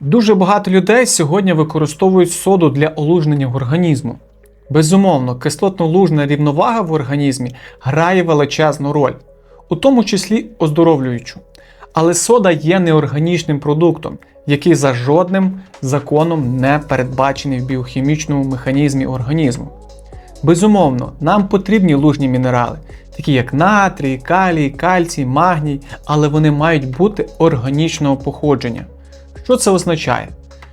Дуже багато людей сьогодні використовують соду для олужнення організму. Безумовно, кислотно-лужна рівновага в організмі грає величезну роль, у тому числі оздоровлюючу. Але сода є неорганічним продуктом, який за жодним законом не передбачений в біохімічному механізмі організму. Безумовно, нам потрібні лужні мінерали, такі як натрій, калій, кальцій, магній, але вони мають бути органічного походження. Що це означає?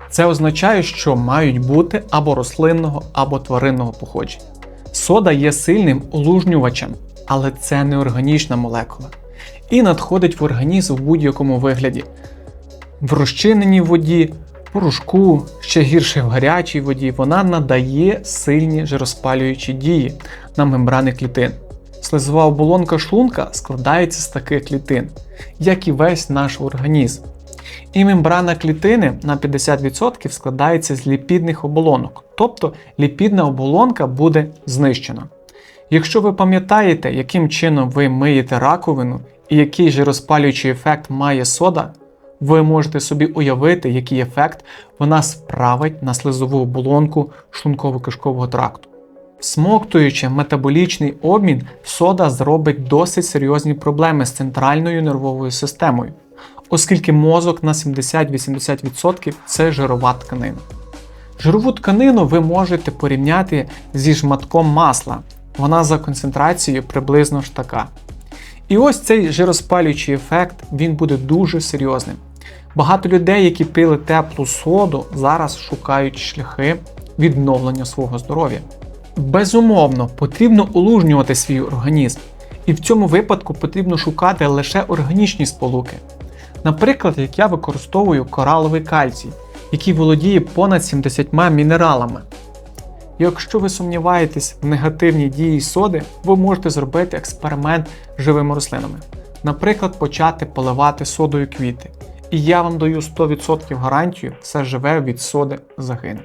Це означає, що мають бути або рослинного, або тваринного походження. Сода є сильним олужнювачем, але це не органічна молекула. І надходить в організм в будь-якому вигляді. В розчиненій воді, порошку, ще гірше в гарячій воді, вона надає сильні жироспалюючі дії на мембрани клітин. Слизова оболонка шлунка складається з таких клітин, як і весь наш організм. І мембрана клітини на 50% складається з ліпідних оболонок, тобто ліпідна оболонка буде знищена. Якщо ви пам'ятаєте, яким чином ви миєте раковину і який жироспалюючий ефект має сода, ви можете собі уявити, який ефект вона справить на слизову оболонку шлунково-кишкового тракту. Всмоктуючи метаболічний обмін, сода зробить досить серйозні проблеми з центральною нервовою системою, оскільки мозок на 70-80% це жирова тканина. Жирову тканину ви можете порівняти зі жматком масла, вона за концентрацією приблизно ж така. І ось цей жироспалюючий ефект він буде дуже серйозним. Багато людей, які пили теплу соду, зараз шукають шляхи відновлення свого здоров'я. Безумовно, потрібно улужнювати свій організм, і в цьому випадку потрібно шукати лише органічні сполуки. Наприклад, як я використовую кораловий кальцій, який володіє понад 70 мінералами. Якщо ви сумніваєтесь в негативній дії соди, ви можете зробити експеримент з живими рослинами. Наприклад, почати поливати содою квіти. І я вам даю 100% гарантію, все живе від соди загине.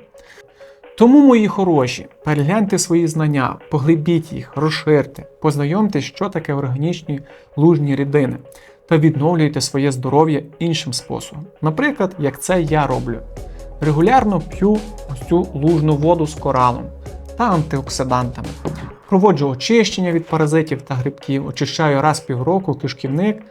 Тому, мої хороші, перегляньте свої знання, поглибіть їх, розширте, познайомтесь, що таке органічні лужні рідини, та відновлюйте своє здоров'я іншим способом. Наприклад, як це я роблю. Регулярно п'ю ось цю лужну воду з коралом та антиоксидантами. Проводжу очищення від паразитів та грибків, очищаю раз півроку кишківник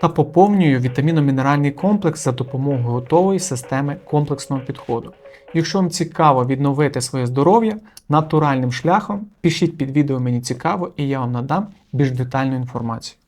та поповнюю вітаміно-мінеральний комплекс за допомогою готової системи комплексного підходу. Якщо вам цікаво відновити своє здоров'я натуральним шляхом, пишіть під відео мені цікаво і я вам надам більш детальну інформацію.